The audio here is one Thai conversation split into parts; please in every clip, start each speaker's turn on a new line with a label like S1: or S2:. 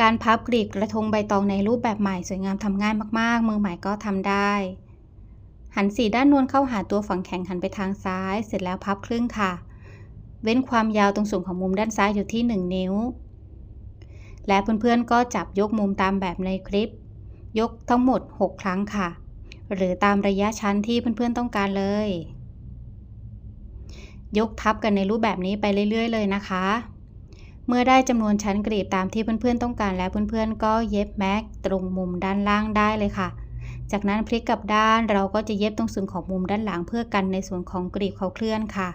S1: การพับกลีบกระทงใบตองในรูปแบบใหม่สวยงามทำง่ายมากๆ มือใหม่ก็ทำได้ หันสีด้านนวลเข้าหาตัวฝั่งแข็งหันไปทางซ้าย เสร็จแล้วพับครึ่งค่ะ เว้นความยาวตรงส่วนของมุมด้านซ้ายอยู่ที่ 1 นิ้ว และเพื่อนๆก็จับยกมุมตามแบบในคลิป ยกทั้งหมด 6 ครั้งค่ะ หรือตามระยะชั้นที่เพื่อนๆต้องการเลย ยกทับกันในรูปแบบนี้ไปเรื่อย ๆ เลยนะคะ เมื่อได้จำนวนชั้นกรีบตามที่เพื่อนๆต้องการแล้วเพื่อนๆ ก็เย็บแม็กตรงมุมด้านล่างได้เลยค่ะ จากนั้นพลิกกลับด้านเราก็จะเย็บตรงส่วนของมุมด้านหลังเพื่อกันในส่วนของกรีบเขาเคลื่อนค่ะ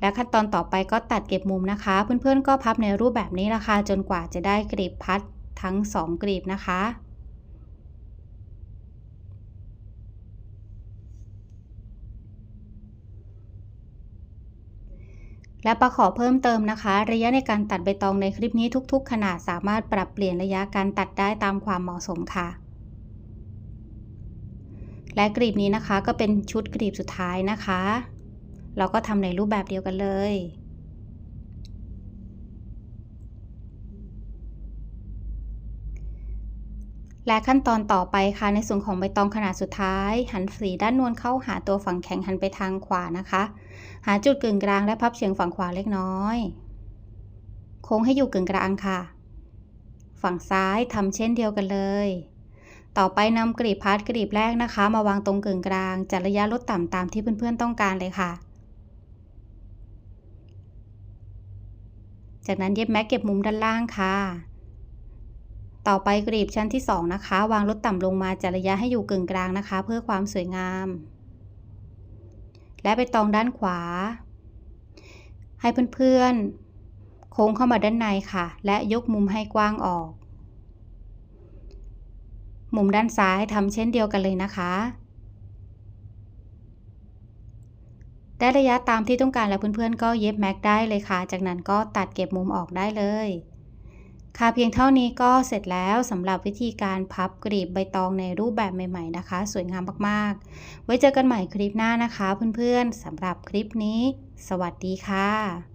S1: และขั้นตอนต่อไปก็ตัดเก็บมุมนะคะ เพื่อนๆ ก็พับในรูปแบบนี้ละค่ะจนกว่าจะได้กรีบพัดทั้ง 2 กรีบนะคะ และประขอเพิ่มเติมนะคะ ระยะในการตัดใบตองในคลิปนี้ทุก ๆ ขนาดสามารถปรับเปลี่ยนระยะการตัดได้ตามความเหมาะสมค่ะ และกรีบนี้นะคะก็เป็นชุดกรีบสุดท้ายนะคะ เราก็ทำในรูปแบบเดียวกันเลย และขั้นตอนต่อไปค่ะในส่วนของใบตองขนาดสุดท้าย หันสีด้านนวลเข้าหาตัวฝั่งแข็งหันไปทางขวานะคะ หาจุดกึ่งกลางและพับเฉียงฝั่งขวาเล็กน้อย โค้งให้อยู่กึ่งกลางค่ะ ฝั่งซ้ายทำเช่นเดียวกันเลย ต่อไปนำกรีบพาร์ทกรีบแรกนะคะ มาวางตรงกึ่งกลางจัดระยะลดต่ำตามที่เพื่อนๆต้องการเลยค่ะจากนั้นเย็บแม็กเก็บมุมด้านล่างค่ะ ต่อไปกรีบชั้นที่ 2 นะคะ วางลดต่ำลงมาจัดระยะให้อยู่กึ่งกลางนะคะ เพื่อความสวยงาม และไปตองด้านขวา ให้เพื่อนๆ โค้งเข้ามาด้านในค่ะ และยกมุมให้กว้างออก มุมด้านซ้ายทำเช่นเดียวกันเลยนะคะได้ระยะตามที่ต้องการแล้วเพื่อนๆก็เย็บแม็กได้เลยค่ะ จากนั้นก็ตัดเก็บมุมออกได้เลย ค่ะเพียงเท่านี้ก็เสร็จแล้วสำหรับวิธีการพับกรีบใบตองในรูปแบบใหม่ ๆนะคะ สวยงามมากๆ ไว้เจอกันใหม่คลิปหน้านะคะ เพื่อนๆสำหรับคลิปนี้ สวัสดีค่ะ